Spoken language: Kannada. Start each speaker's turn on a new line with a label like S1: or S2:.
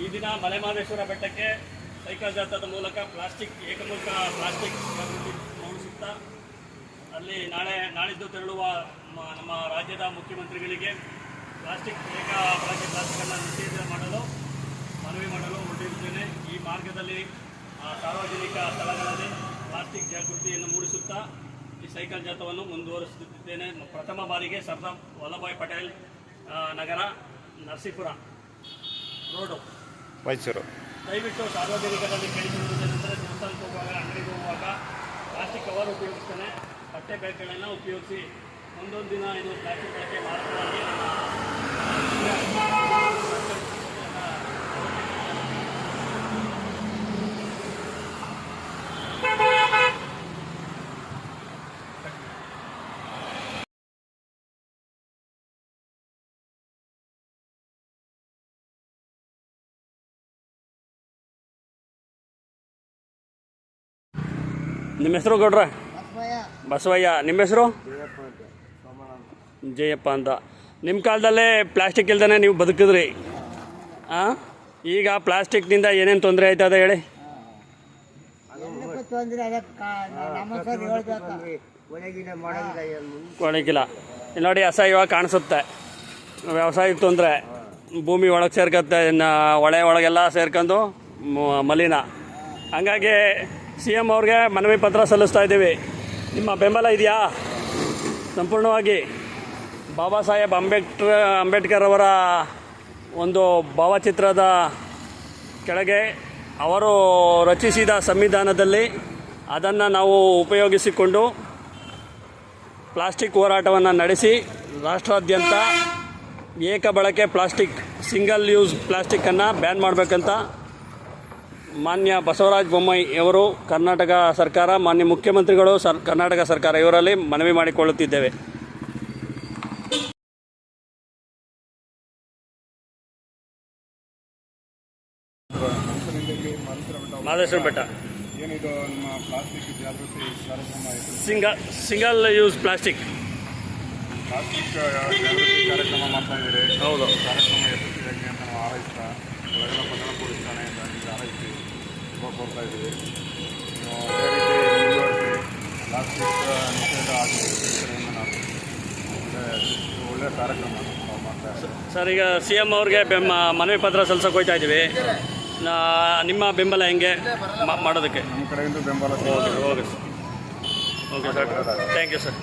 S1: ಈ ದಿನ ಮಲೆಮಹದೇಶ್ವರ ಬೆಟ್ಟಕ್ಕೆ ಸೈಕಲ್ ಜಾಥಾದ ಮೂಲಕ ಪ್ಲಾಸ್ಟಿಕ್, ಏಕಮುಖ ಪ್ಲಾಸ್ಟಿಕ್ ಮೂಡಿಸುತ್ತಾ, ಅಲ್ಲಿ ನಾಳೆ ನಾಳಿದ್ದು ತೆರಳುವ ನಮ್ಮ ರಾಜ್ಯದ ಮುಖ್ಯಮಂತ್ರಿಗಳಿಗೆ ಪ್ಲಾಸ್ಟಿಕ್, ಏಕ ಬಳಕೆ ಪ್ಲಾಸ್ಟಿಕನ್ನು ನಿಷೇಧ ಮಾಡಲು, ಮನವಿ ಮಾಡಲು ಹೊರಟಿರುತ್ತೇನೆ. ಈ ಮಾರ್ಗದಲ್ಲಿ ಸಾರ್ವಜನಿಕ ಸ್ಥಳಗಳಲ್ಲಿ ಪ್ಲಾಸ್ಟಿಕ್ ಜಾಗೃತಿಯನ್ನು ಮೂಡಿಸುತ್ತಾ ಈ ಸೈಕಲ್ ಜಾಥವನ್ನು ಮುಂದುವರಿಸುತ್ತಿದ್ದೇನೆ. ಪ್ರಥಮ ಬಾರಿಗೆ ಸರ್ದಾರ್ ವಲ್ಲಭಾಯ್ ಪಟೇಲ್ ನಗರ ನರಸೀಪುರ ರೋಡು.
S2: ಮೈಸೂರು.
S1: ದಯವಿಟ್ಟು ಸಾರ್ವಜನಿಕರಲ್ಲಿ ಕೇಳಿಕೊಳ್ಳುವುದೇನೆಂದರೆ ದೇವಸ್ಥಾನಕ್ಕೆ ಹೋಗುವಾಗ, ಅಂಗಡಿಗೆ ಹೋಗುವಾಗ ಪ್ಲಾಸ್ಟಿಕ್ ಕವರ್ ಉಪಯೋಗಿಸ್ತಾನೆ. ಬಟ್ಟೆ ಬ್ಯಾಗ್ಗಳನ್ನು ಉಪಯೋಗಿಸಿ. ಒಂದೊಂದು ದಿನ ಇದು ಪ್ಲಾಸ್ಟಿಕ್ ಬಳಕೆ ಮಾರಾಟವಾಗಿ ನಿಮ್ಮ ಹೆಸರು ಗೌಡ್ರ? ಬಸವಯ್ಯ. ನಿಮ್ಮ ಹೆಸರು? ಜಯಪ್ಪ ಅಂತ ನಿಮ್ಮ ಕಾಲದಲ್ಲೇ ಪ್ಲಾಸ್ಟಿಕ್ ಇಲ್ದೇ ನೀವು ಬದುಕಿದ್ರಿ. ಹಾಂ ಈಗ ಪ್ಲಾಸ್ಟಿಕ್ನಿಂದ ಏನೇನು ತೊಂದರೆ ಆಯ್ತದ ಹೇಳಿ?
S3: ಒಣಗಿಲ್ಲ. ನೋಡಿ ನಮ್ಮ
S1: ಇವಾಗ ಕಾಣಿಸುತ್ತೆ. ವ್ಯವಸಾಯಕ್ಕೆ ತೊಂದರೆ. ಭೂಮಿ ಒಳಗೆ ಸೇರ್ಕತ್ತೆ ಇನ್ನು ಹೊಳೆ ಒಳಗೆಲ್ಲ ಸೇರ್ಕೊಂಡು ಮ- ಮಲಿನ. ಹಂಗಾಗಿ ಸಿ ಎಂ ಅವ್ರಿಗೆ ಮನವಿ ಪತ್ರ ಸಲ್ಲಿಸ್ತಾ ಇದ್ದೀವಿ. ನಿಮ್ಮ ಬೆಂಬಲ ಇದೆಯಾ? ಸಂಪೂರ್ಣವಾಗಿ ಬಾಬಾ ಸಾಹೇಬ್ ಅಂಬೇಡ್ಕರ್ ಅಂಬೇಡ್ಕರ್ ಅವರ ಒಂದು ಭಾವಚಿತ್ರದ ಕೆಳಗೆ ಅವರು ರಚಿಸಿದ ಸಂವಿಧಾನದಲ್ಲಿ ಅದನ್ನು ನಾವು ಉಪಯೋಗಿಸಿಕೊಂಡು ಪ್ಲಾಸ್ಟಿಕ್ ಹೋರಾಟವನ್ನು ನಡೆಸಿ ರಾಷ್ಟ್ರಾದ್ಯಂತ ಏಕ ಬಳಕೆ ಪ್ಲಾಸ್ಟಿಕ್, ಸಿಂಗಲ್ ಯೂಸ್ ಪ್ಲಾಸ್ಟಿಕ್ಕನ್ನು ಬ್ಯಾನ್ ಮಾಡಬೇಕಂತ ಮಾನ್ಯ ಬಸವರಾಜ ಬೊಮ್ಮಾಯಿ ಇವರು ಕರ್ನಾಟಕ ಸರ್ಕಾರ ಮಾನ್ಯ ಮುಖ್ಯಮಂತ್ರಿಗಳು ಸರ್ ಕರ್ನಾಟಕ ಸರ್ಕಾರ ಇವರಲ್ಲಿ ಮನವಿ ಮಾಡಿಕೊಳ್ಳುತ್ತಿದ್ದೇವೆ. Madeshwara Betta. Single single use plastic.
S2: Plastic ಕಾರ್ಯಕ್ರಮ ಕೋರ್ತಾ ಇದ್ದೀವಿ. ಅದೇ ರೀತಿ ನಿಷೇಧ ನಾವು ಒಳ್ಳೆ ಒಳ್ಳೆಯ ಕಾರ್ಯಕ್ರಮ ನಾವು ಮಾಡ್ತಾ ಇದ್ದೀವಿ.
S1: ಸರ್ ಈಗ ಸಿ ಎಂ ಅವ್ರಿಗೆ ಬೆಮ್ಮ ಮನವಿ ಪತ್ರ ಸಲ್ಸಕ್ಕೆ ಹೋಗ್ತಾ ಇದ್ದೀವಿ. ನಾ- ನಿಮ್ಮ ಬೆಂಬಲ ಹೆಂಗೆ ಮಾಡೋದಕ್ಕೆ?
S2: ನಮ್ಮ ಕಡೆಯಿಂದ ಬೆಂಬಲ
S1: okay okay sir. Okay sir. Thank you sir